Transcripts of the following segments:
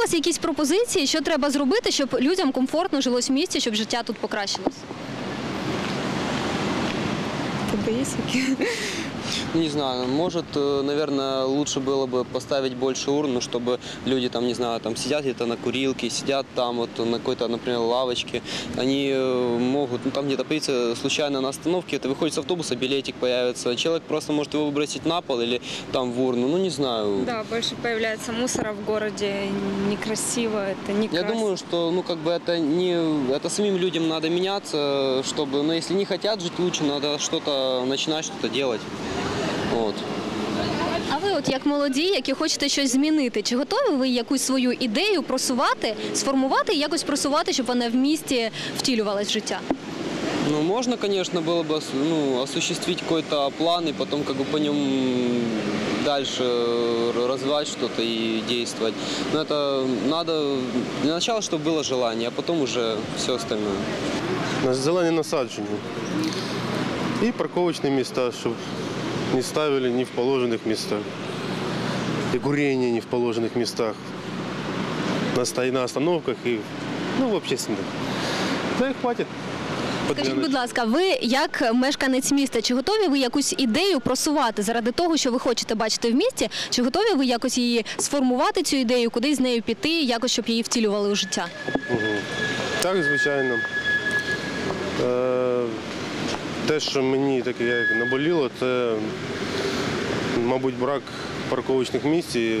вас якісь пропозиції, що треба зробити, щоб людям комфортно жилось в місті, щоб життя тут покращилось? Тебе? Не знаю, может, э, наверное, лучше было бы поставить больше урн, ну, чтобы люди там, не знаю, там сидят где-то на курилке, сидят там вот на какой-то, например, лавочке, они э, могут, ну, там где-то появиться случайно на остановке, это выходит с автобуса, билетик появится, человек просто может его выбросить на пол или там в урну, ну, не знаю. Да, больше появляется мусора в городе, некрасиво, это не Я думаю, что, ну, как бы это не, это самим людям надо меняться, чтобы, ну, если не хотят жить лучше, надо что-то начинать, что-то делать. Вот. А ви, от як молоді, які хочете щось змінити, чи готові ви якусь свою ідею просувати, сформувати і якось просувати, щоб вона в місті втілювалась в життя? Ну, можно, конечно, было бы ос- ну, осуществить какой-то план и потом как бы по нему дальше р- развивать что-то и действовать. Но это надо для начала, чтобы было желание, а потом уже все остальное. на зелені насадження. І парковочні міста, щоб не ставили ні в положених містах. І куріння не в положених містах. На, на остановках і ну, в общественних. Та й хватить. Скажіть, будь ласка, ви як мешканець міста, чи готові ви якусь ідею просувати заради того, що ви хочете бачити в місті? Чи готові ви якось її сформувати цю ідею, куди з нею піти, якось щоб її втілювали у життя? Так, звичайно. Е, те, що мені таке як наболіло, це, мабуть, брак парковочних місць. І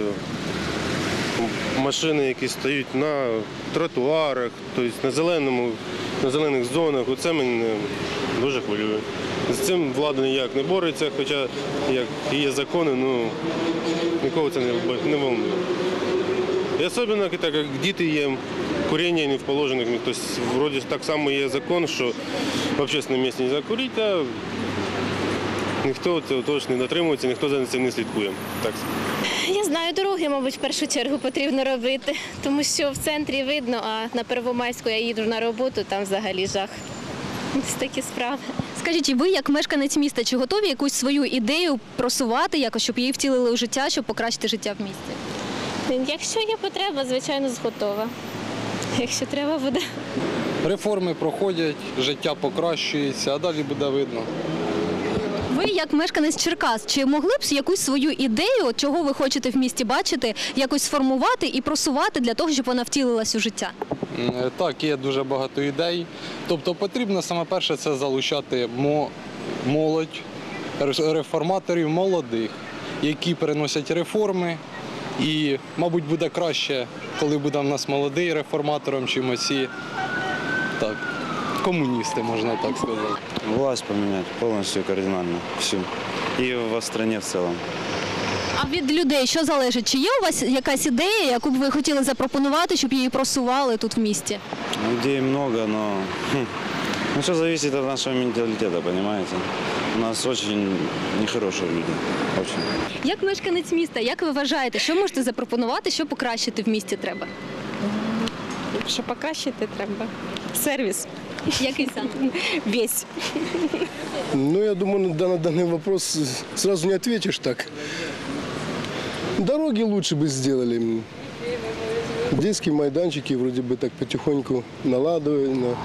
машини, які стоять на тротуарах, тобто на зеленому, на зелених зонах. Оце мене дуже хвилює. З цим влада ніяк не бореться, хоча як є закони, ну нікого це не, волнує. І особливо так, як діти є, куріння не в положених. Тобто, вроді так само є закон, що в общественному місці не можна а ніхто цього точно не дотримується, ніхто за цим не слідкує. Так. Я знаю, дороги, мабуть, в першу чергу потрібно робити, тому що в центрі видно, а на Первомайську я їду на роботу, там взагалі жах. Ось такі справи. Скажіть, і ви, як мешканець міста, чи готові якусь свою ідею просувати, якось щоб її втілили у життя, щоб покращити життя в місті? Якщо є потреба, звичайно, готова. Якщо треба буде. Реформи проходять, життя покращується, а далі буде видно. Ви, як мешканець Черкас, чи могли б якусь свою ідею, чого ви хочете в місті бачити, якось сформувати і просувати для того, щоб вона втілилась у життя? Е, Так, є дуже багато ідей. Тобто потрібно саме перше це залучати молодь, реформаторів молодих, які переносять реформи. І, мабуть, буде краще, коли буде в нас молодий реформатором, чим оці так, комуністи, можна так сказати. Власть поменять полностью кардинально всю. И во стране в целом. А від людей що залежить? Чи є у вас якась ідея, яку б ви хотіли запропонувати, щоб її просували тут в місті? Много, но хм, ну, все зависит от нашего менталитета, понимаете? У нас очень нехорошие люди. Очень. Як мешканець міста, як ви вважаєте, що можете запропонувати, що покращити в місті треба? Що покращити треба? Сервіс Який саме? весь. Ну, я думаю, на дан- на данный вопрос сразу не ответишь так. Дороги лучше бы сделали. Детские майданчики вроде бы так потихоньку наладывали.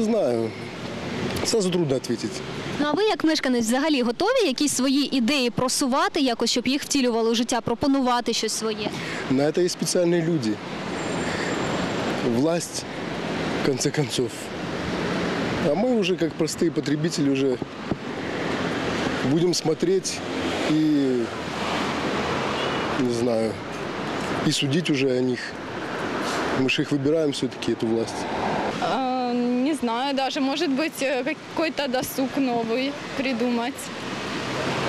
Не знаю. Сразу трудно ответить. Ну а ви, як мешканець, взагалі готові якісь свої ідеї просувати, якось щоб їх втілювали у життя, пропонувати щось своє? На это есть специальные люди. Власть, в конце концов. А мы уже, как простые потребители, уже будем смотреть и, не знаю, и судить уже о них. Мы же их выбираем все-таки, эту власть. А, Не знаю, даже, может быть, э, какой-то досуг новый придумать.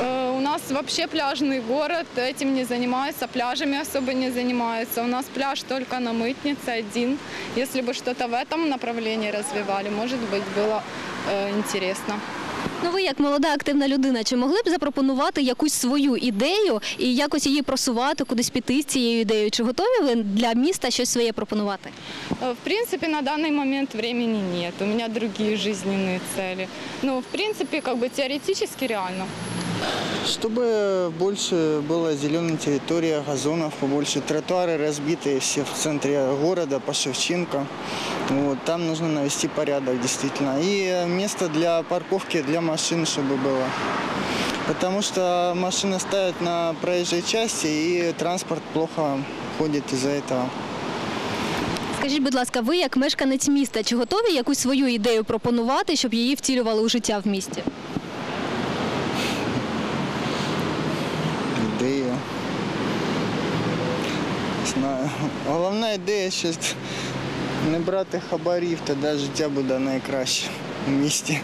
Э, У нас вообще пляжный город, этим не занимаются, пляжами особо не занимаются. У нас пляж только на Мытнице один. Если бы что-то в этом направлении развивали, может быть, было э, интересно. Ну ви, як молода активна людина, чи могли б запропонувати якусь свою ідею і якось її просувати, кудись піти з цією ідеєю? Чи готові ви для міста щось своє пропонувати? Э, В принципе, на данный момент времени нет. У меня другие жизненные цели. Ну, в принципе, как бы теоретически реально. Чтобы больше было зеленой территории, газонов побольше, тротуары разбитые все в центре города, по Шевченко. Вот, там нужно навести порядок действительно. И место для парковки для машин, чтобы было. Потому что машины ставят на проезжей части, и транспорт плохо ходит из-за этого. Скажіть, будь ласка, ви як мешканець міста, чи готові якусь свою ідею пропонувати, щоб її втілювали у життя в місті? Знаю. Головна ідея щось не брати хабарів, тоді життя буде найкраще в місті.